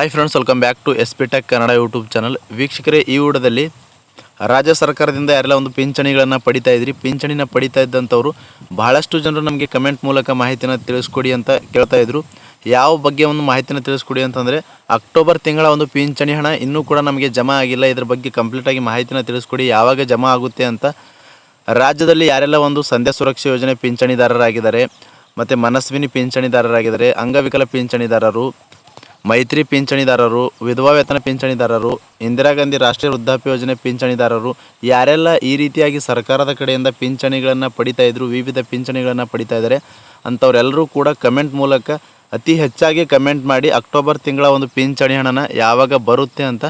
Hi friends welcome back to S P tech Kannada YouTube channel ವೀಕ್ಷಕರೇ, ಈ ವಿಡಿಯೋದಲ್ಲಿ ರಾಜ್ಯ ಸರ್ಕಾರದಿಂದ ಯಾರೆಲ್ಲ ಒಂದು ಪಿಂಚಣಿಗಳನ್ನು ಪಡಿತಾ ಇದ್ರಿ, ಪಿಂಚಣಿನ ಪಡಿತಾ ಇದ್ದಂಥವ್ರು ಬಹಳಷ್ಟು ಜನರು ನಮಗೆ ಕಮೆಂಟ್ ಮೂಲಕ ಮಾಹಿತಿನ ತಿಳಿಸ್ಕೊಡಿ ಅಂತ ಕೇಳ್ತಾ ಇದ್ರು. ಯಾವ ಬಗ್ಗೆ ಒಂದು ಮಾಹಿತಿನ ತಿಳಿಸ್ಕೊಡಿ ಅಂತಂದರೆ, ಅಕ್ಟೋಬರ್ ತಿಂಗಳ ಒಂದು ಪಿಂಚಣಿ ಹಣ ಇನ್ನೂ ಕೂಡ ನಮಗೆ ಜಮಾ ಆಗಿಲ್ಲ. ಇದ್ರ ಬಗ್ಗೆ ಕಂಪ್ಲೀಟಾಗಿ ಮಾಹಿತಿನ ತಿಳಿಸ್ಕೊಡಿ, ಯಾವಾಗ ಜಮಾ ಆಗುತ್ತೆ ಅಂತ. ರಾಜ್ಯದಲ್ಲಿ ಯಾರೆಲ್ಲ ಒಂದು ಸಂಧ್ಯಾ ಸುರಕ್ಷಾ ಯೋಜನೆ ಪಿಂಚಣಿದಾರರಾಗಿದ್ದಾರೆ, ಮತ್ತು ಮನಸ್ವಿನಿ ಪಿಂಚಣಿದಾರರಾಗಿದ್ದಾರೆ, ಅಂಗವಿಕಲ ಪಿಂಚಣಿದಾರರು ಮೈತ್ರಿ ಪಿಂಚಣಿದಾರರು, ವಿಧವಾ ವೇತನ ಪಿಂಚಣಿದಾರರು, ಇಂದಿರಾ ಗಾಂಧಿ ರಾಷ್ಟ್ರೀಯ ವೃದ್ಧಾಪ್ಯ ಯೋಜನೆ ಪಿಂಚಣಿದಾರರು, ಯಾರೆಲ್ಲ ಈ ರೀತಿಯಾಗಿ ಸರ್ಕಾರದ ಕಡೆಯಿಂದ ಪಿಂಚಣಿಗಳನ್ನು ಪಡಿತಾ ಇದ್ರು, ವಿವಿಧ ಪಿಂಚಣಿಗಳನ್ನು ಪಡಿತಾ ಇದ್ದಾರೆ ಅಂಥವರೆಲ್ಲರೂ ಕೂಡ ಕಮೆಂಟ್ ಮೂಲಕ ಅತಿ ಹೆಚ್ಚಾಗಿ ಕಮೆಂಟ್ ಮಾಡಿ ಅಕ್ಟೋಬರ್ ತಿಂಗಳ ಒಂದು ಪಿಂಚಣಿ ಹಣನ ಯಾವಾಗ ಬರುತ್ತೆ ಅಂತ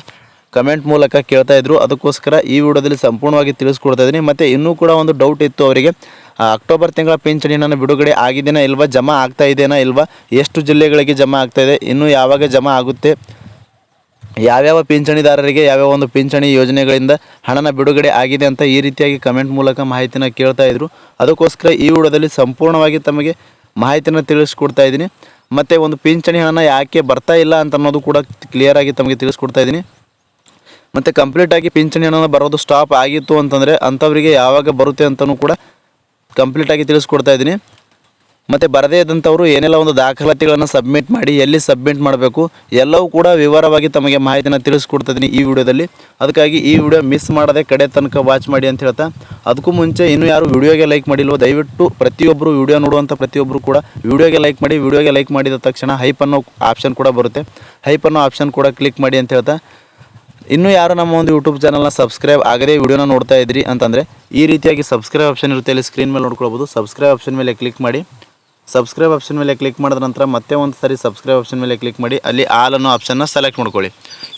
ಕಮೆಂಟ್ ಮೂಲಕ ಕೇಳ್ತಾ ಇದ್ರು. ಅದಕ್ಕೋಸ್ಕರ ಈ ವಿಡಿಯೋದಲ್ಲಿ ಸಂಪೂರ್ಣವಾಗಿ ತಿಳಿಸ್ಕೊಡ್ತಾ ಇದ್ದೀನಿ. ಮತ್ತು ಇನ್ನೂ ಕೂಡ ಒಂದು ಡೌಟ್ ಇತ್ತು ಅವರಿಗೆ. ಅಕ್ಟೋಬರ್ ತಿಂಗಳ ಪಿಂಚಣಿ ಹಣ ಬಿಡುಗಡೆ ಆಗಿದೆಯಾ ಇಲ್ವಾ? ಜಮಾ ಆಗ್ತಾ ಇದೆಯಾ ಇಲ್ವಾ? ಎಷ್ಟು ಜಿಲ್ಲೆಗಳಿಗೆ ಜಮಾ ಆಗ್ತಾ ಇದೆ? ಇನ್ನೂ ಯಾವಾಗ ಜಮಾ ಆಗುತ್ತೆ? ಯಾವ್ಯಾವ ಪಿಂಚಣಿದಾರರಿಗೆ ಯಾವ್ಯಾವ ಒಂದು ಪಿಂಚಣಿ ಯೋಜನೆಗಳಿಂದ ಹಣನ ಬಿಡುಗಡೆ ಆಗಿದೆ ಅಂತ ಈ ರೀತಿಯಾಗಿ ಕಮೆಂಟ್ ಮೂಲಕ ಮಾಹಿತಿನ ಕೇಳ್ತಾ ಇದ್ರು. ಅದಕ್ಕೋಸ್ಕರ ಈ ವಿಡಿಯೋದಲ್ಲಿ ಸಂಪೂರ್ಣವಾಗಿ ತಮಗೆ ಮಾಹಿತಿನ ತಿಳಿಸ್ಕೊಡ್ತಾ ಇದ್ದೀನಿ. ಮತ್ತು ಒಂದು ಪಿಂಚಣಿ ಹಣನ ಯಾಕೆ ಬರ್ತಾ ಇಲ್ಲ ಅಂತ ಅನ್ನೋದು ಕೂಡ ಕ್ಲಿಯರಾಗಿ ತಮಗೆ ತಿಳಿಸ್ಕೊಡ್ತಾ ಇದ್ದೀನಿ. ಮತ್ತು ಕಂಪ್ಲೀಟಾಗಿ ಪಿಂಚಣಿ ಹಣನ ಬರೋದು ಸ್ಟಾಪ್ ಆಗಿತ್ತು ಅಂತಂದರೆ ಅಂಥವರಿಗೆ ಯಾವಾಗ ಬರುತ್ತೆ ಅಂತಲೂ ಕೂಡ ಕಂಪ್ಲೀಟಾಗಿ ತಿಳಿಸ್ಕೊಡ್ತಾ ಇದ್ದೀನಿ. ಮತ್ತು ಬರದೇ ಇದ್ದಂಥವ್ರು ಏನೆಲ್ಲ ಒಂದು ದಾಖಲಾತಿಗಳನ್ನು ಸಬ್ಮಿಟ್ ಮಾಡಿ ಎಲ್ಲಿ ಸಬ್ಮಿಟ್ ಮಾಡಬೇಕು, ಎಲ್ಲವೂ ಕೂಡ ವಿವರವಾಗಿ ತಮಗೆ ಮಾಹಿತಿನ ತಿಳಿಸ್ಕೊಡ್ತಾ ಇದ್ದೀನಿ ಈ ವಿಡಿಯೋದಲ್ಲಿ. ಅದಕ್ಕಾಗಿ ಈ ವಿಡಿಯೋ ಮಿಸ್ ಮಾಡದೆ ಕಡೆ ತನಕ ವಾಚ್ ಮಾಡಿ ಅಂತ ಹೇಳ್ತಾ, ಅದಕ್ಕೂ ಮುಂಚೆ ಇನ್ನೂ ಯಾರು ವಿಡಿಯೋಗೆ ಲೈಕ್ ಮಾಡಿಲ್ವೋ, ದಯವಿಟ್ಟು ಪ್ರತಿಯೊಬ್ಬರು ವಿಡಿಯೋ ನೋಡುವಂಥ ಪ್ರತಿಯೊಬ್ಬರು ಕೂಡ ವಿಡಿಯೋಗೆ ಲೈಕ್ ಮಾಡಿ, ವಿಡಿಯೋಗೆ ಲೈಕ್ ಮಾಡಿದ ತಕ್ಷಣ ಹೈಪ್ ಅನ್ನೋ ಆಪ್ಷನ್ ಕೂಡ ಬರುತ್ತೆ. ಹೈಪ್ ಅನ್ನೋ ಆಪ್ಷನ್ ಕೂಡ ಕ್ಲಿಕ್ ಮಾಡಿ ಅಂತ ಹೇಳ್ತಾ ಇನ್ನೂ ಯಾರು ನಮ್ಮ ಒಂದು ಯೂಟ್ಯೂಬ್ ಚಾನಲ್ನ ಸಬ್ಸ್ಕ್ರೈಬ್ ಆಗದೆ ವಿಡಿಯೋನ ನೋಡ್ತಾ ಇದ್ರಿ ಅಂತಂದರೆ ಈ ರೀತಿಯಾಗಿ ಸಬ್ಸ್ಕ್ರೈಬ್ ಆಪ್ಷನ್ ಇರುತ್ತೆ, ಅಲ್ಲಿ ಸ್ಕ್ರೀನ್ ಮೇಲೆ ನೋಡ್ಕೊಳ್ಬೋದು. ಸಬ್ಸ್ಕ್ರೈಬ್ ಆಪ್ಷನ್ ಮೇಲೆ ಕ್ಲಿಕ್ ಮಾಡಿ. ಸಬ್ಸ್ಕ್ರೈಬ್ ಆಪ್ಷನ್ ಮೇಲೆ ಕ್ಲಿಕ್ ಮಾಡಿದ ನಂತರ ಮತ್ತೆ ಒಂದು ಸರಿ ಸಬ್ಸ್ಕ್ರೈಬ್ ಆಪ್ಷನ್ ಮೇಲೆ ಕ್ಲಿಕ್ ಮಾಡಿ, ಅಲ್ಲಿ ಆಲ್ ಅನ್ನೋ ಆಪ್ಷನ್ನ ಸೆಲೆಕ್ಟ್ ಮಾಡ್ಕೊಳ್ಳಿ.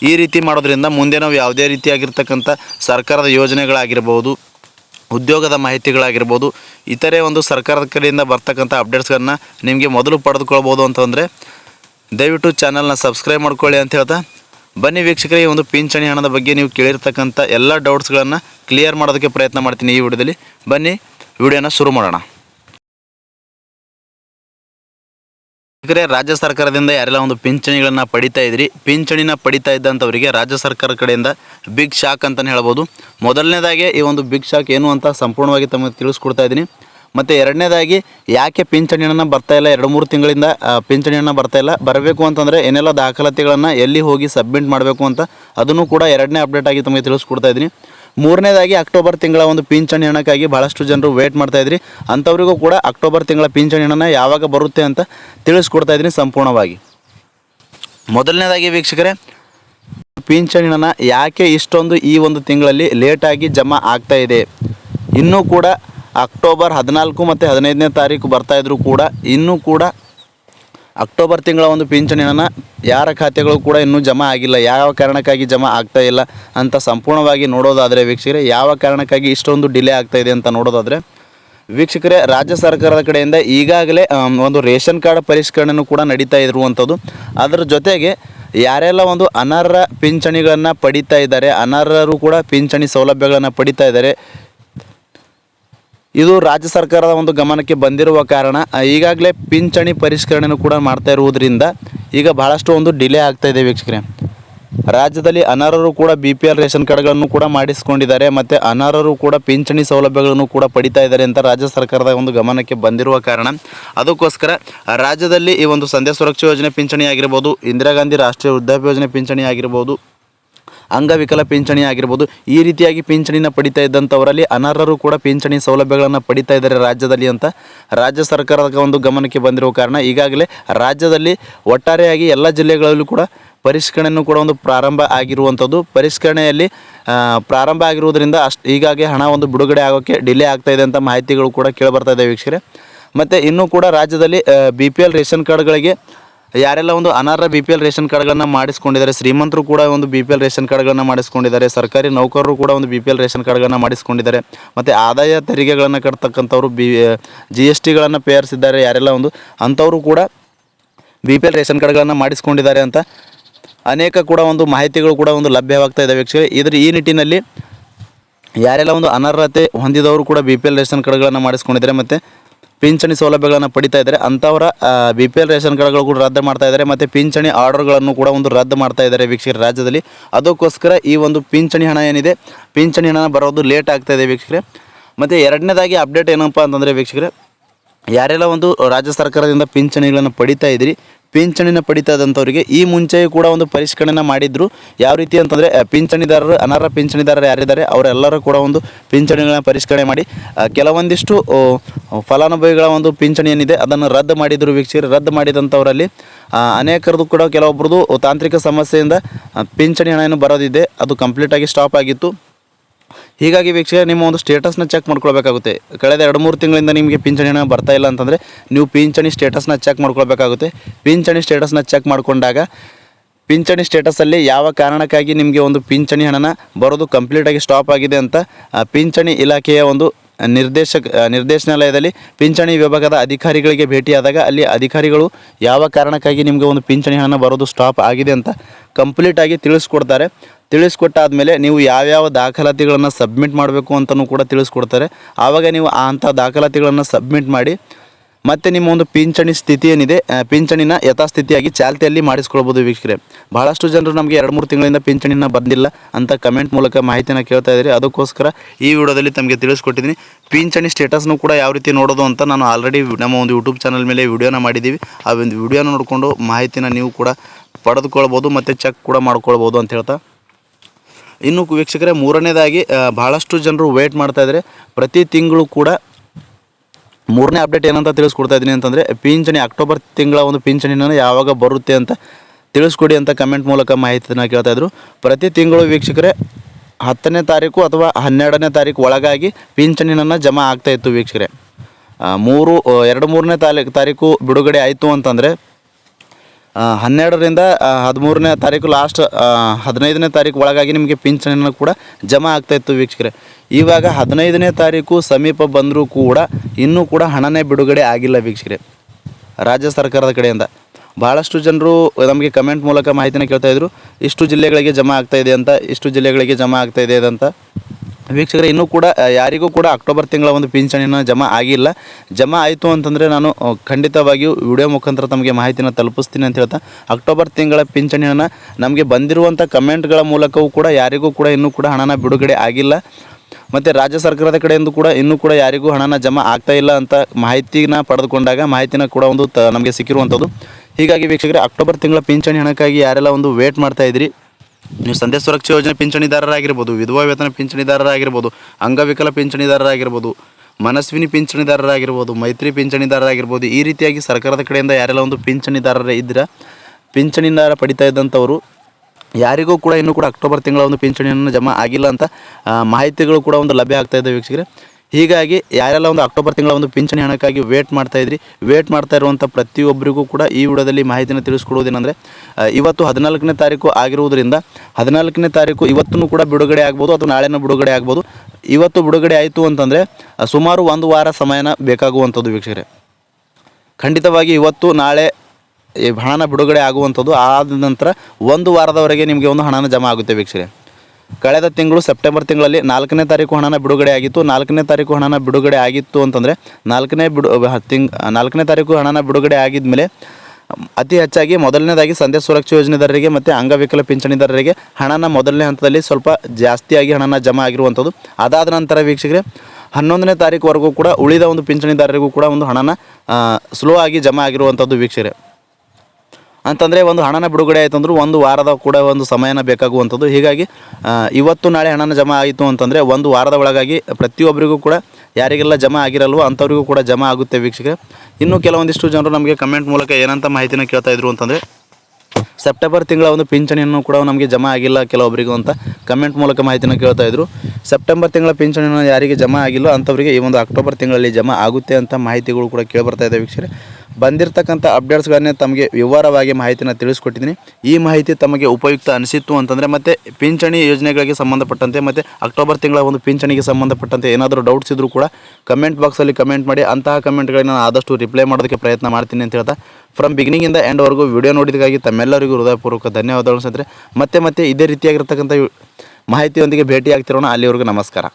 ಈ ರೀತಿ ಮಾಡೋದ್ರಿಂದ ಮುಂದೆ ನಾವು ಯಾವುದೇ ರೀತಿಯಾಗಿರ್ತಕ್ಕಂಥ ಸರ್ಕಾರದ ಯೋಜನೆಗಳಾಗಿರ್ಬೋದು, ಉದ್ಯೋಗದ ಮಾಹಿತಿಗಳಾಗಿರ್ಬೋದು, ಇತರೆ ಒಂದು ಸರ್ಕಾರದ ಕಡೆಯಿಂದ ಬರ್ತಕ್ಕಂಥ ಅಪ್ಡೇಟ್ಸ್ಗಳನ್ನ ನಿಮಗೆ ಮೊದಲು ಪಡೆದುಕೊಳ್ಬೋದು ಅಂತಂದರೆ ದಯವಿಟ್ಟು ಚಾನಲ್ನ ಸಬ್ಸ್ಕ್ರೈಬ್ ಮಾಡ್ಕೊಳ್ಳಿ ಅಂತ ಹೇಳ್ತಾ ಬನ್ನಿ ವೀಕ್ಷಕರೇ ಒಂದು ಪಿಂಚಣಿ ಹಣದ ಬಗ್ಗೆ ನೀವು ಕೇಳಿರ್ತಕ್ಕಂಥ ಎಲ್ಲ ಡೌಟ್ಸ್ಗಳನ್ನು ಕ್ಲಿಯರ್ ಮಾಡೋದಕ್ಕೆ ಪ್ರಯತ್ನ ಮಾಡ್ತೀನಿ ಈ ವಿಡಿಯೋದಲ್ಲಿ. ಬನ್ನಿ, ವಿಡಿಯೋನ ಶುರು ಮಾಡೋಣ. ವೀಕ್ಷಕರೇ, ರಾಜ್ಯ ಸರ್ಕಾರದಿಂದ ಯಾರೆಲ್ಲ ಒಂದು ಪಿಂಚಣಿಗಳನ್ನು ಪಡಿತಾ ಇದ್ರಿ, ಪಿಂಚಣಿನ ಪಡಿತಾ ಇದ್ದಂಥವರಿಗೆ ರಾಜ್ಯ ಸರ್ಕಾರ ಕಡೆಯಿಂದ ಬಿಗ್ ಶಾಕ್ ಅಂತಲೇ ಹೇಳ್ಬೋದು. ಮೊದಲನೇದಾಗಿ ಈ ಒಂದು ಬಿಗ್ ಶಾಕ್ ಏನು ಅಂತ ಸಂಪೂರ್ಣವಾಗಿ ತಮಗೆ ತಿಳಿಸ್ಕೊಡ್ತಾ ಇದ್ದೀನಿ. ಮತ್ತು ಎರಡನೇದಾಗಿ ಯಾಕೆ ಪಿಂಚಣಿಯನ್ನು ಬರ್ತಾ ಇಲ್ಲ? ಎರಡು ಮೂರು ತಿಂಗಳಿಂದ ಪಿಂಚಣಿಯನ್ನು ಬರ್ತಾ ಇಲ್ಲ. ಬರಬೇಕು ಅಂತಂದರೆ ಏನೆಲ್ಲ ದಾಖಲಾತಿಗಳನ್ನು ಎಲ್ಲಿ ಹೋಗಿ ಸಬ್ಮಿಟ್ ಮಾಡಬೇಕು ಅಂತ ಅದನ್ನು ಕೂಡ ಎರಡನೇ ಅಪ್ಡೇಟ್ ಆಗಿ ತಮಗೆ ತಿಳಿಸ್ಕೊಡ್ತಾ ಇದ್ದೀನಿ. ಮೂರನೇದಾಗಿ ಅಕ್ಟೋಬರ್ ತಿಂಗಳ ಒಂದು ಪಿಂಚಣಿ ಹಣಕ್ಕಾಗಿ ಭಾಳಷ್ಟು ಜನರು ವೇಟ್ ಮಾಡ್ತಾ ಇದ್ರಿ. ಅಂಥವರಿಗೂ ಕೂಡ ಅಕ್ಟೋಬರ್ ತಿಂಗಳ ಪಿಂಚಣಿ ಹಣನ ಯಾವಾಗ ಬರುತ್ತೆ ಅಂತ ತಿಳಿಸ್ಕೊಡ್ತಾ ಇದ್ದೀನಿ ಸಂಪೂರ್ಣವಾಗಿ. ಮೊದಲನೇದಾಗಿ ವೀಕ್ಷಕರೇ ಪಿಂಚಣಿ ಹಣ ಯಾಕೆ ಇಷ್ಟೊಂದು ಈ ಒಂದು ತಿಂಗಳಲ್ಲಿ ಲೇಟಾಗಿ ಜಮಾ ಆಗ್ತಾ ಇದೆ? ಇನ್ನೂ ಕೂಡ ಅಕ್ಟೋಬರ್ ಹದಿನಾಲ್ಕು ಮತ್ತು ಹದಿನೈದನೇ ತಾರೀಕು ಬರ್ತಾ ಇದ್ರೂ ಕೂಡ ಇನ್ನೂ ಕೂಡ ಅಕ್ಟೋಬರ್ ತಿಂಗಳ ಒಂದು ಪಿಂಚಣಿ ಹಣ ಯಾರ ಖಾತೆಗಳು ಕೂಡ ಇನ್ನೂ ಜಮಾ ಆಗಿಲ್ಲ. ಯಾವ ಕಾರಣಕ್ಕಾಗಿ ಜಮಾ ಆಗ್ತಾ ಇಲ್ಲ ಅಂತ ಸಂಪೂರ್ಣವಾಗಿ ನೋಡೋದಾದರೆ ವೀಕ್ಷಕರೇ, ಯಾವ ಕಾರಣಕ್ಕಾಗಿ ಇಷ್ಟೊಂದು ಡಿಲೇ ಆಗ್ತಾ ಇದೆ ಅಂತ ನೋಡೋದಾದರೆ ವೀಕ್ಷಕರೇ, ರಾಜ್ಯ ಸರ್ಕಾರದ ಕಡೆಯಿಂದ ಈಗಾಗಲೇ ಒಂದು ರೇಷನ್ ಕಾರ್ಡ್ ಪರಿಷ್ಕರಣೆಯೂ ಕೂಡ ನಡೀತಾ ಇರುವಂಥದ್ದು. ಅದರ ಜೊತೆಗೆ ಯಾರೆಲ್ಲ ಒಂದು ಅನರ್ಹ ಪಿಂಚಣಿಗಳನ್ನು ಪಡಿತಾ ಇದ್ದಾರೆ, ಅನರ್ಹರು ಕೂಡ ಪಿಂಚಣಿ ಸೌಲಭ್ಯಗಳನ್ನು ಪಡಿತಾ ಇದ್ದಾರೆ ಇದು ರಾಜ್ಯ ಸರ್ಕಾರದ ಒಂದು ಗಮನಕ್ಕೆ ಬಂದಿರುವ ಕಾರಣ ಈಗಾಗಲೇ ಪಿಂಚಣಿ ಪರಿಷ್ಕರಣೆನೂ ಕೂಡ ಮಾಡ್ತಾ ಇರುವುದರಿಂದ ಈಗ ಬಹಳಷ್ಟು ಒಂದು ಡಿಲೇ ಆಗ್ತಾ ಇದೆ ವೀಕ್ಷಕರೇ. ರಾಜ್ಯದಲ್ಲಿ ಅನರ್ಹರು ಕೂಡ ಬಿ ಪಿ ಎಲ್ ರೇಷನ್ ಕಾರ್ಡ್ಗಳನ್ನು ಕೂಡ ಮಾಡಿಸಿಕೊಂಡಿದ್ದಾರೆ ಮತ್ತು ಅನರ್ಹರು ಕೂಡ ಪಿಂಚಣಿ ಸೌಲಭ್ಯಗಳನ್ನು ಕೂಡ ಪಡಿತಾ ಇದ್ದಾರೆ ಅಂತ ರಾಜ್ಯ ಸರ್ಕಾರದ ಒಂದು ಗಮನಕ್ಕೆ ಬಂದಿರುವ ಕಾರಣ. ಅದಕ್ಕೋಸ್ಕರ ರಾಜ್ಯದಲ್ಲಿ ಈ ಒಂದು ಸಂಧ್ಯಾ ಸುರಕ್ಷಾ ಯೋಜನೆ ಪಿಂಚಣಿ ಆಗಿರ್ಬೋದು, ಇಂದಿರಾ ಗಾಂಧಿ ರಾಷ್ಟ್ರೀಯ ವೃದ್ಧಾಪ್ಯ ಯೋಜನೆ ಪಿಂಚಣಿ ಆಗಿರ್ಬೋದು ಅಂಗವಿಕಲ ಪಿಂಚಣಿ ಆಗಿರ್ಬೋದು. ಈ ರೀತಿಯಾಗಿ ಪಿಂಚಣಿನ ಪಡಿತಾ ಇದ್ದಂಥವರಲ್ಲಿ ಅನರ್ಹರು ಕೂಡ ಪಿಂಚಣಿ ಸೌಲಭ್ಯಗಳನ್ನು ಪಡಿತಾ ಇದ್ದಾರೆ ರಾಜ್ಯದಲ್ಲಿ ಅಂತ ರಾಜ್ಯ ಸರ್ಕಾರದ ಒಂದು ಗಮನಕ್ಕೆ ಬಂದಿರುವ ಕಾರಣ ಈಗಾಗಲೇ ರಾಜ್ಯದಲ್ಲಿ ಒಟ್ಟಾರೆಯಾಗಿ ಎಲ್ಲ ಜಿಲ್ಲೆಗಳಲ್ಲೂ ಕೂಡ ಪರಿಷ್ಕರಣೆಯನ್ನು ಕೂಡ ಒಂದು ಪ್ರಾರಂಭ ಆಗಿರುವಂಥದ್ದು. ಪರಿಷ್ಕರಣೆಯಲ್ಲಿ ಪ್ರಾರಂಭ ಆಗಿರುವುದರಿಂದ ಅಷ್ಟು ಈಗಾಗಲೇ ಹಣ ಒಂದು ಬಿಡುಗಡೆ ಆಗೋಕ್ಕೆ ಡಿಲೇ ಆಗ್ತಾ ಇದೆ ಅಂತ ಮಾಹಿತಿಗಳು ಕೂಡ ಕೇಳಿಬರ್ತಾ ಇದೆ ವೀಕ್ಷಕರೇ. ಮತ್ತು ಇನ್ನೂ ಕೂಡ ರಾಜ್ಯದಲ್ಲಿ ಬಿ ಪಿ ಎಲ್ ರೇಷನ್ ಕಾರ್ಡ್ಗಳಿಗೆ ಯಾರೆಲ್ಲ ಒಂದು ಅನರ್ಹ ಬಿ ಪಿ ಎಲ್ ರೇಷನ್ ಕಾರ್ಡ್ಗಳನ್ನು ಮಾಡಿಸ್ಕೊಂಡಿದ್ದಾರೆ, ಶ್ರೀಮಂತರು ಕೂಡ ಒಂದು ಬಿ ಪಿ ಎಲ್ ರೇಷನ್ ಕಾರ್ಡ್ಗಳನ್ನು ಮಾಡಿಸ್ಕೊಂಡಿದ್ದಾರೆ, ಸರ್ಕಾರಿ ನೌಕರರು ಕೂಡ ಒಂದು ಬಿ ಪಿ ಎಲ್ ರೇಷನ್ ಕಾರ್ಡ್ಗಳನ್ನು ಮಾಡಿಸ್ಕೊಂಡಿದ್ದಾರೆ. ಮತ್ತು ಆದಾಯ ತೆರಿಗೆಗಳನ್ನು ಕಟ್ತಕ್ಕಂಥವ್ರು ಬಿ ಜಿ ಎಸ್ ಟಿಗಳನ್ನು ಪೇರಿಸಿದ್ದಾರೆ, ಯಾರೆಲ್ಲ ಒಂದು ಅಂಥವರು ಕೂಡ ಬಿ ಪಿ ಎಲ್ ರೇಷನ್ ಕಾರ್ಡ್ಗಳನ್ನು ಮಾಡಿಸ್ಕೊಂಡಿದ್ದಾರೆ ಅಂತ ಅನೇಕ ಕೂಡ ಒಂದು ಮಾಹಿತಿಗಳು ಕೂಡ ಒಂದು ಲಭ್ಯವಾಗ್ತಾ ಇದೆ ವೀಕ್ಷಕರೇ. ಇದ್ರ, ಈ ನಿಟ್ಟಿನಲ್ಲಿ ಯಾರೆಲ್ಲ ಒಂದು ಅನರ್ಹತೆ ಹೊಂದಿದವರು ಕೂಡ ಬಿ ಪಿ ಎಲ್ ರೇಷನ್ ಕಾರ್ಡ್ಗಳನ್ನು ಮಾಡಿಸ್ಕೊಂಡಿದ್ದಾರೆ, ಮತ್ತು ಪಿಂಚಣಿ ಸೌಲಭ್ಯಗಳನ್ನು ಪಡಿತಾ ಇದ್ದಾರೆ. ಅಂಥವರ ಬಿ ಪಿ ಎಲ್ ರೇಷನ್ ಕಾರ್ಡ್ಗಳು ಕೂಡ ರದ್ದು ಮಾಡ್ತಾ ಇದ್ದಾರೆ ಮತ್ತು ಪಿಂಚಣಿ ಆರ್ಡರ್ಗಳನ್ನು ಕೂಡ ಒಂದು ರದ್ದು ಮಾಡ್ತಾ ಇದ್ದಾರೆ ವೀಕ್ಷಕರ ರಾಜ್ಯದಲ್ಲಿ. ಅದಕ್ಕೋಸ್ಕರ ಈ ಒಂದು ಪಿಂಚಣಿ ಹಣ ಏನಿದೆ, ಪಿಂಚಣಿ ಹಣ ಬರೋದು ಲೇಟ್ ಆಗ್ತಾ ಇದೆ ವೀಕ್ಷಕರೇ. ಮತ್ತು ಎರಡನೇದಾಗಿ ಅಪ್ಡೇಟ್ ಏನಪ್ಪ ಅಂತಂದರೆ ವೀಕ್ಷಕರೇ, ಯಾರೆಲ್ಲ ಒಂದು ರಾಜ್ಯ ಸರ್ಕಾರದಿಂದ ಪಿಂಚಣಿಗಳನ್ನು ಪಡಿತಾ ಇದ್ದೀರಿ ಪಿಂಚಣಿನ ಪಡಿತಾ ಇದ್ದಂಥವ್ರಿಗೆ ಈ ಮುಂಚೆಯೂ ಕೂಡ ಒಂದು ಪರಿಷ್ಕರಣೆ ಮಾಡಿದ್ರು. ಯಾವ ರೀತಿ ಅಂತಂದರೆ ಪಿಂಚಣಿದಾರರು, ಅನರ್ಹ ಪಿಂಚಣಿದಾರರು ಯಾರಿದ್ದಾರೆ, ಅವರೆಲ್ಲರೂ ಕೂಡ ಒಂದು ಪಿಂಚಣಿಗಳನ್ನ ಪರಿಷ್ಕರಣೆ ಮಾಡಿ ಕೆಲವೊಂದಿಷ್ಟು ಫಲಾನುಭವಿಗಳ ಒಂದು ಪಿಂಚಣಿ ಏನಿದೆ, ಅದನ್ನು ರದ್ದು ಮಾಡಿದ್ರು ವೀಕ್ಷಕರು, ರದ್ದು ಮಾಡಿದಂಥವರಲ್ಲಿ ಅನೇಕರದ್ದು ಕೂಡ ಕೆಲವೊಬ್ಬರದು ತಾಂತ್ರಿಕ ಸಮಸ್ಯೆಯಿಂದ ಪಿಂಚಣಿ ಹಣ ಏನು ಬರೋದಿದೆ. ಅದು ಕಂಪ್ಲೀಟಾಗಿ ಸ್ಟಾಪ್ ಆಗಿತ್ತು. ಹೀಗಾಗಿ ವೀಕ್ಷಕ ನಿಮ್ಮ ಒಂದು ಸ್ಟೇಟಸ್ನ ಚೆಕ್ ಮಾಡ್ಕೊಳ್ಬೇಕಾಗುತ್ತೆ. ಕಳೆದ ಎರಡು ಮೂರು ತಿಂಗಳಿಂದ ನಿಮಗೆ ಪಿಂಚಣಿ ಹಣ ಬರ್ತಾ ಇಲ್ಲ ಅಂತಂದರೆ ನೀವು ಪಿಂಚಣಿ ಸ್ಟೇಟಸ್ನ ಚೆಕ್ ಮಾಡ್ಕೊಳ್ಬೇಕಾಗುತ್ತೆ. ಪಿಂಚಣಿ ಸ್ಟೇಟಸ್ನ ಚೆಕ್ ಮಾಡಿಕೊಂಡಾಗ ಪಿಂಚಣಿ ಸ್ಟೇಟಸಲ್ಲಿ ಯಾವ ಕಾರಣಕ್ಕಾಗಿ ನಿಮಗೆ ಒಂದು ಪಿಂಚಣಿ ಹಣನ ಬರೋದು ಕಂಪ್ಲೀಟಾಗಿ ಸ್ಟಾಪ್ ಆಗಿದೆ ಅಂತ ಪಿಂಚಣಿ ಇಲಾಖೆಯ ಒಂದು ನಿರ್ದೇಶಕ ನಿರ್ದೇಶನಾಲಯದಲ್ಲಿ ಪಿಂಚಣಿ ವಿಭಾಗದ ಅಧಿಕಾರಿಗಳಿಗೆ ಭೇಟಿಯಾದಾಗ ಅಲ್ಲಿ ಅಧಿಕಾರಿಗಳು ಯಾವ ಕಾರಣಕ್ಕಾಗಿ ನಿಮಗೆ ಒಂದು ಪಿಂಚಣಿ ಹಣ ಬರೋದು ಸ್ಟಾಪ್ ಆಗಿದೆ ಅಂತ ಕಂಪ್ಲೀಟಾಗಿ ತಿಳಿಸ್ಕೊಡ್ತಾರೆ. ತಿಳಿಸ್ಕೊಟ್ಟಾದಮೇಲೆ ನೀವು ಯಾವ್ಯಾವ ದಾಖಲಾತಿಗಳನ್ನು ಸಬ್ಮಿಟ್ ಮಾಡಬೇಕು ಅಂತಲೂ ಕೂಡ ತಿಳಿಸ್ಕೊಡ್ತಾರೆ. ಆವಾಗ ನೀವು ಆ ಅಂಥ ದಾಖಲಾತಿಗಳನ್ನು ಸಬ್ಮಿಟ್ ಮಾಡಿ ಮತ್ತು ನಿಮ್ಮ ಒಂದು ಪಿಂಚಣಿ ಸ್ಥಿತಿ ಏನಿದೆ ಪಿಂಚಣಿನ ಯಥಾಸ್ಥಿತಿಯಾಗಿ ಚಾಲ್ತಿಯಲ್ಲಿ ಮಾಡಿಸ್ಕೊಳ್ಬೋದು ವೀಕ್ಷಕರೇ. ಭಾಳಷ್ಟು ಜನರು ನಮಗೆ ಎರಡು ಮೂರು ತಿಂಗಳಿಂದ ಪಿಂಚಣಿನ ಬಂದಿಲ್ಲ ಅಂತ ಕಮೆಂಟ್ ಮೂಲಕ ಮಾಹಿತಿನ ಕೇಳ್ತಾ ಇದ್ದೀರಿ. ಅದಕ್ಕೋಸ್ಕರ ಈ ವಿಡಿಯೋದಲ್ಲಿ ತಮಗೆ ತಿಳಿಸ್ಕೊಟ್ಟಿದ್ದೀನಿ. ಪಿಂಚಣಿ ಸ್ಟೇಟಸ್ನು ಕೂಡ ಯಾವ ರೀತಿ ನೋಡೋದು ಅಂತ ನಾನು ಆಲ್ರೆಡಿ ನಮ್ಮ ಒಂದು ಯೂಟ್ಯೂಬ್ ಚಾನಲ್ ಮೇಲೆ ವಿಡಿಯೋನ ಮಾಡಿದ್ದೀವಿ. ಆ ಒಂದು ವಿಡಿಯೋನ ನೋಡಿಕೊಂಡು ಮಾಹಿತಿನ ನೀವು ಕೂಡ ಪಡೆದುಕೊಳ್ಬೋದು, ಮತ್ತು ಚೆಕ್ ಕೂಡ ಮಾಡ್ಕೊಳ್ಬೋದು ಅಂತ ಹೇಳ್ತಾ ಇನ್ನು ವೀಕ್ಷಕರೇ, ಮೂರನೇದಾಗಿ ಬಹಳಷ್ಟು ಜನರು ವೇಟ್ ಮಾಡ್ತಾ ಇದ್ದಾರೆ ಪ್ರತಿ ತಿಂಗಳು ಕೂಡ ಮೂರನೇ ಅಪ್ಡೇಟ್ ಏನಂತ ತಿಳಿಸ್ಕೊಡ್ತಾ ಇದ್ದೀನಿ ಅಂತಂದರೆ, ಪಿಂಚಣಿ ಅಕ್ಟೋಬರ್ ತಿಂಗಳ ಒಂದು ಪಿಂಚಣಿನ ಯಾವಾಗ ಬರುತ್ತೆ ಅಂತ ತಿಳಿಸ್ಕೊಡಿ ಅಂತ ಕಮೆಂಟ್ ಮೂಲಕ ಮಾಹಿತಿನ ಕೇಳ್ತಾ ಇದ್ರು. ಪ್ರತಿ ತಿಂಗಳು ವೀಕ್ಷಕರೇ, ಹತ್ತನೇ ತಾರೀಕು ಅಥವಾ ಹನ್ನೆರಡನೇ ತಾರೀಕು ಒಳಗಾಗಿ ಪಿಂಚಣಿನ ಜಮಾ ಆಗ್ತಾಯಿತ್ತು ವೀಕ್ಷಕರೇ. ಮೂರು ಎರಡು ಮೂರನೇ ತಾರೀಕು ತಾರೀಕು ಬಿಡುಗಡೆ ಆಯಿತು ಅಂತಂದರೆ ಹನ್ನೆರಡರಿಂದ ಹದಿಮೂರನೇ ತಾರೀಕು ಲಾಸ್ಟ್ ಹದಿನೈದನೇ ತಾರೀಕು ಒಳಗಾಗಿ ನಿಮಗೆ ಪಿಂಚಣಿನ ಕೂಡ ಜಮಾ ಆಗ್ತಾ ಇತ್ತು ವೀಕ್ಷಕರೇ. ಇವಾಗ ಹದಿನೈದನೇ ತಾರೀಕು ಸಮೀಪ ಬಂದರೂ ಕೂಡ ಇನ್ನೂ ಕೂಡ ಹಣನೇ ಬಿಡುಗಡೆ ಆಗಿಲ್ಲ ವೀಕ್ಷಕರೇ, ರಾಜ್ಯ ಸರ್ಕಾರದ ಕಡೆಯಿಂದ. ಭಾಳಷ್ಟು ಜನರು ನಮಗೆ ಕಮೆಂಟ್ ಮೂಲಕ ಮಾಹಿತಿನ ಕೇಳ್ತಾಯಿದ್ರು ಇಷ್ಟು ಜಿಲ್ಲೆಗಳಿಗೆ ಜಮಾ ಆಗ್ತಾಯಿದೆ ಅಂತ, ಇಷ್ಟು ಜಿಲ್ಲೆಗಳಿಗೆ ಜಮಾ ಆಗ್ತಾಯಿದೆ ಅಂತ. ವೀಕ್ಷಕರೇ, ಇನ್ನೂ ಕೂಡ ಯಾರಿಗೂ ಕೂಡ ಅಕ್ಟೋಬರ್ ತಿಂಗಳ ಒಂದು ಪಿಂಚಣಿನ ಜಮಾ ಆಗಿಲ್ಲ. ಜಮಾ ಆಯಿತು ಅಂತಂದರೆ ನಾನು ಖಂಡಿತವಾಗಿಯೂ ವಿಡಿಯೋ ಮುಖಾಂತರ ತಮಗೆ ಮಾಹಿತಿನ ತಲುಪಿಸ್ತೀನಿ ಅಂತ ಹೇಳ್ತಾ, ಅಕ್ಟೋಬರ್ ತಿಂಗಳ ಪಿಂಚಣಿಯನ್ನು ನಮಗೆ ಬಂದಿರುವಂಥ ಕಮೆಂಟ್ಗಳ ಮೂಲಕವೂ ಕೂಡ ಯಾರಿಗೂ ಕೂಡ ಇನ್ನೂ ಕೂಡ ಹಣನ ಬಿಡುಗಡೆ ಆಗಿಲ್ಲ. ಮತ್ತು ರಾಜ್ಯ ಸರ್ಕಾರದ ಕಡೆಯಿಂದ ಕೂಡ ಇನ್ನೂ ಕೂಡ ಯಾರಿಗೂ ಹಣನ ಜಮಾ ಆಗ್ತಾ ಇಲ್ಲ ಅಂತ ಮಾಹಿತಿನ ಪಡೆದುಕೊಂಡಾಗ ಮಾಹಿತಿನ ಕೂಡ ಒಂದು ನಮಗೆ ಸಿಕ್ಕಿರುವಂಥದ್ದು ಹೀಗಾಗಿ ವೀಕ್ಷಕರೇ, ಅಕ್ಟೋಬರ್ ತಿಂಗಳ ಪಿಂಚಣಿ ಹಣಕ್ಕಾಗಿ ಯಾರೆಲ್ಲ ಒಂದು ವೇಟ್ ಮಾಡ್ತಾ ಇದ್ರಿ ನೀವು ಸಂಧ್ಯಾ ಸುರಕ್ಷಾ ಯೋಜನೆ ಪಿಂಚಣಿದಾರರಾಗಿರ್ಬೋದು, ವಿಧವಾ ವೇತನ ಪಿಂಚಣಿದಾರರಾಗಿರ್ಬೋದು, ಅಂಗವಿಕಲ ಪಿಂಚಣಿದಾರರಾಗಿರ್ಬೋದು, ಮನಸ್ವಿನಿ ಪಿಂಚಣಿದಾರರಾಗಿರ್ಬೋದು, ಮೈತ್ರಿ ಪಿಂಚಣಿದಾರರಾಗಿರ್ಬೋದು, ಈ ರೀತಿಯಾಗಿ ಸರ್ಕಾರದ ಕಡೆಯಿಂದ ಯಾರೆಲ್ಲ ಒಂದು ಪಿಂಚಣಿದಾರರೇ ಇದ್ದೀರಾ ಪಿಂಚಣಿದಾರ ಪಡಿತಾ ಇದ್ದಂಥವರು ಯಾರಿಗೂ ಕೂಡ ಇನ್ನೂ ಕೂಡ ಅಕ್ಟೋಬರ್ ತಿಂಗಳ ಒಂದು ಪಿಂಚಣಿಯನ್ನು ಜಮಾ ಆಗಿಲ್ಲ ಅಂತ ಮಾಹಿತಿಗಳು ಕೂಡ ಒಂದು ಲಭ್ಯ ಆಗ್ತಾ ಇದೆ ವೀಕ್ಷಕರೇ. ಹೀಗಾಗಿ ಯಾರೆಲ್ಲ ಒಂದು ಅಕ್ಟೋಬರ್ ತಿಂಗಳ ಒಂದು ಪಿಂಚಣಿ ಹಣಕ್ಕಾಗಿ ವೇಟ್ ಮಾಡ್ತಾ ಇದ್ರಿ ವೇಟ್ ಮಾಡ್ತಾ ಇರುವಂಥ ಪ್ರತಿಯೊಬ್ಬರಿಗೂ ಕೂಡ ಈ ವಿಡಿಯೋದಲ್ಲಿ ಮಾಹಿತಿನ ತಿಳಿಸ್ಕೊಡೋದೇನೆಂದರೆ ಇವತ್ತು ಹದಿನಾಲ್ಕನೇ ತಾರೀಕು ಆಗಿರುವುದರಿಂದ ಹದಿನಾಲ್ಕನೇ ತಾರೀಕು ಇವತ್ತೂ ಕೂಡ ಬಿಡುಗಡೆ ಆಗ್ಬೋದು ಅಥವಾ ನಾಳೆನೂ ಬಿಡುಗಡೆ ಆಗ್ಬೋದು. ಇವತ್ತು ಬಿಡುಗಡೆ ಆಯಿತು ಅಂತಂದರೆ ಸುಮಾರು ಒಂದು ವಾರ ಸಮಯನ ಬೇಕಾಗುವಂಥದ್ದು ವೀಕ್ಷಕರೇ. ಖಂಡಿತವಾಗಿ ಇವತ್ತು ನಾಳೆ, ಈ ಹಣನ ಬಿಡುಗಡೆ ಆಗುವಂಥದ್ದು ಆದ ನಂತರ ಒಂದು ವಾರದವರೆಗೆ ನಿಮಗೆ ಒಂದು ಹಣನ ಜಮಾ ಆಗುತ್ತೆ ವೀಕ್ಷಕರೇ. ಕಳೆದ ತಿಂಗಳು ಸೆಪ್ಟೆಂಬರ್ ತಿಂಗಳಲ್ಲಿ ನಾಲ್ಕನೇ ತಾರೀಕು ಹಣನ ಬಿಡುಗಡೆ ಆಗಿತ್ತು. ನಾಲ್ಕನೇ ತಾರೀಕು ಹಣನ ಬಿಡುಗಡೆ ಆಗಿತ್ತು ಅಂತಂದರೆ ನಾಲ್ಕನೇ ಬಿಡು ತಿಂಗ್ ನಾಲ್ಕನೇ ತಾರೀಕು ಹಣನ ಬಿಡುಗಡೆ ಆಗಿದ್ಮೇಲೆ ಅತಿ ಹೆಚ್ಚಾಗಿ ಮೊದಲನೇದಾಗಿ ಸಂಧ್ಯಾ ಸುರಕ್ಷಾ ಯೋಜನೆದಾರರಿಗೆ ಮತ್ತು ಅಂಗವಿಕಲ ಪಿಂಚಣಿದಾರರಿಗೆ ಹಣನ ಮೊದಲನೇ ಹಂತದಲ್ಲಿ ಸ್ವಲ್ಪ ಜಾಸ್ತಿಯಾಗಿ ಹಣನ ಜಮಾ ಆಗಿರುವಂಥದ್ದು. ಅದಾದ ನಂತರ ವೀಕ್ಷಕರೇ, ಹನ್ನೊಂದನೇ ತಾರೀಕುವರೆಗೂ ಕೂಡ ಉಳಿದ ಒಂದು ಪಿಂಚಣಿದಾರರಿಗೂ ಕೂಡ ಒಂದು ಹಣನ ಸ್ಲೋ ಆಗಿ ಜಮಾ ಆಗಿರುವಂಥದ್ದು ವೀಕ್ಷಕರೇ. ಅಂತಂದರೆ ಒಂದು ಹಣನ ಬಿಡುಗಡೆ ಆಯಿತು ಅಂದರೂ ಒಂದು ವಾರದ ಕೂಡ ಒಂದು ಸಮಯನ ಬೇಕಾಗುವಂಥದ್ದು. ಹೀಗಾಗಿ ಇವತ್ತು ನಾಳೆ ಹಣನ ಜಮಾ ಆಯಿತು ಅಂತಂದರೆ ಒಂದು ವಾರದ ಒಳಗಾಗಿ ಪ್ರತಿಯೊಬ್ಬರಿಗೂ ಕೂಡ ಯಾರಿಗೆಲ್ಲ ಜಮಾ ಆಗಿರಲ್ವೋ ಅಂಥವ್ರಿಗೂ ಕೂಡ ಜಮಾ ಆಗುತ್ತೆ ವೀಕ್ಷಕ ಇನ್ನು ಕೆಲವೊಂದಿಷ್ಟು ಜನರು ನಮಗೆ ಕಮೆಂಟ್ ಮೂಲಕ ಏನಂತ ಮಾಹಿತಿನ ಕೇಳ್ತಾ ಇದ್ರು ಅಂತಂದರೆ, ಸೆಪ್ಟೆಂಬರ್ ತಿಂಗಳ ಒಂದು ಪಿಂಚಣಿಯನ್ನು ಕೂಡ ನಮಗೆ ಜಮಾ ಆಗಿಲ್ಲ ಕೆಲವೊಬ್ಬರಿಗೂ ಅಂತ ಕಮೆಂಟ್ ಮೂಲಕ ಮಾಹಿತಿನ ಕೇಳ್ತಾ ಇದ್ರು. ಸೆಪ್ಟೆಂಬರ್ ತಿಂಗಳ ಪಿಂಚಣಿಯನ್ನು ಯಾರಿಗೆ ಜಮಾ ಆಗಿಲ್ಲ ಅಂಥವರಿಗೆ ಈ ಒಂದು ಅಕ್ಟೋಬರ್ ತಿಂಗಳಲ್ಲಿ ಜಮಾ ಆಗುತ್ತೆ ಅಂತ ಮಾಹಿತಿಗಳು ಕೂಡ ಕೇಳಿಬರ್ತಾ ಇದೆ ವೀಕ್ಷಕರೇ. ಬಂದಿರತಕ್ಕಂಥ ಅಪ್ಡೇಟ್ಸ್ಗಳನ್ನೇ ತಮಗೆ ವಿವರವಾಗಿ ಮಾಹಿತಿನ ತಿಳಿಸ್ಕೊಟ್ಟಿದ್ದೀನಿ. ಈ ಮಾಹಿತಿ ತಮಗೆ ಉಪಯುಕ್ತ ಅನಿಸಿತ್ತು ಅಂತಂದರೆ ಮತ್ತು ಪಿಂಚಣಿ ಯೋಜನೆಗಳಿಗೆ ಸಂಬಂಧಪಟ್ಟಂತೆ ಮತ್ತು ಅಕ್ಟೋಬರ್ ತಿಂಗಳ ಒಂದು ಪಿಂಚಣಿಗೆ ಸಂಬಂಧಪಟ್ಟಂತೆ ಏನಾದರೂ ಡೌಟ್ಸ್ ಇದ್ದರೂ ಕೂಡ ಕಮೆಂಟ್ ಬಾಕ್ಸಲ್ಲಿ ಕಮೆಂಟ್ ಮಾಡಿ ಅಂತಹ ಕಮೆಂಟ್ಗಳನ್ನ ನಾನು ಆದಷ್ಟು ರಿಪ್ಲೈ ಮಾಡೋದಕ್ಕೆ ಪ್ರಯತ್ನ ಮಾಡ್ತೀನಿ ಅಂತ ಹೇಳ್ತಾ. ಫ್ರಮ್ ಬಿಗಿನಿಂಗಿಂದ ಎಂಡ್ವರೆಗೂ ವಿಡಿಯೋ ನೋಡಿದಕ್ಕಾಗಿ ತಮ್ಮೆಲ್ಲರಿಗೂ ಹೃದಯಪೂರ್ವಕ ಧನ್ಯವಾದಗಳು ಸ್ನೇಹಿತರೆ. ಮತ್ತೆ ಮತ್ತೆ ಇದೇ ರೀತಿಯಾಗಿರ್ತಕ್ಕಂಥ ಮಾಹಿತಿಯೊಂದಿಗೆ ಭೇಟಿಯಾಗ್ತಿರೋಣ. ಅಲ್ಲಿವರೆಗೂ ನಮಸ್ಕಾರ.